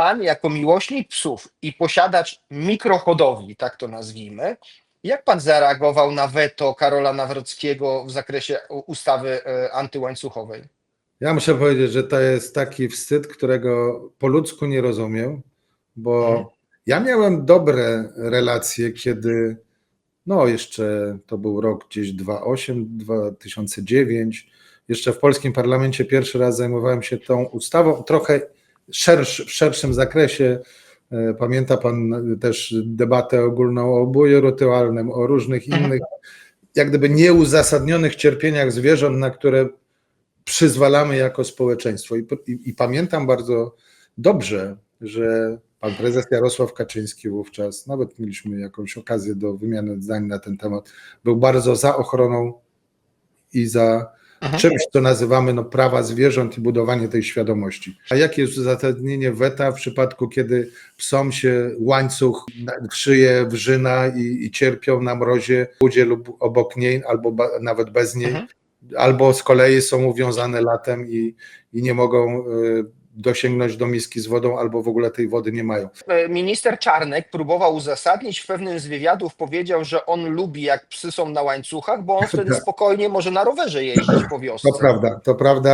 pan jako miłośnik psów i posiadacz mikrohodowli, tak to nazwijmy, jak pan zareagował na weto Karola Nawrockiego w zakresie ustawy e, antyłańcuchowej? Ja muszę powiedzieć, że to jest taki wstyd, którego po ludzku nie rozumiem, bo Mhm. ja miałem dobre relacje, kiedy, no jeszcze to był rok gdzieś 2008, 2009, jeszcze w polskim parlamencie pierwszy raz zajmowałem się tą ustawą, trochę szerszy, w szerszym zakresie. E, Pamięta Pan też debatę ogólną o oboju rytualnym, o różnych Mhm. innych, jak gdyby nieuzasadnionych cierpieniach zwierząt, na które przyzwalamy jako społeczeństwo. I, i, I pamiętam bardzo dobrze, że pan prezes Jarosław Kaczyński wówczas, nawet mieliśmy jakąś okazję do wymiany zdań na ten temat, był bardzo za ochroną i za Mhm. czymś, co nazywamy no, prawa zwierząt i budowanie tej świadomości. A jakie jest uzasadnienie weta w przypadku, kiedy psom się łańcuch szyję wrzyna i, i cierpią na mrozie budzie lub obok niej, albo ba, nawet bez niej, Mhm. Albo z kolei są uwiązane latem i, i nie mogą y, dosięgnąć do miski z wodą, albo w ogóle tej wody nie mają. E, Minister Czarnek próbował uzasadnić, w pewnym z wywiadów powiedział, że on lubi jak psy są na łańcuchach, bo on wtedy Tak. spokojnie może na rowerze jeździć po wiosce. To prawda, to prawda.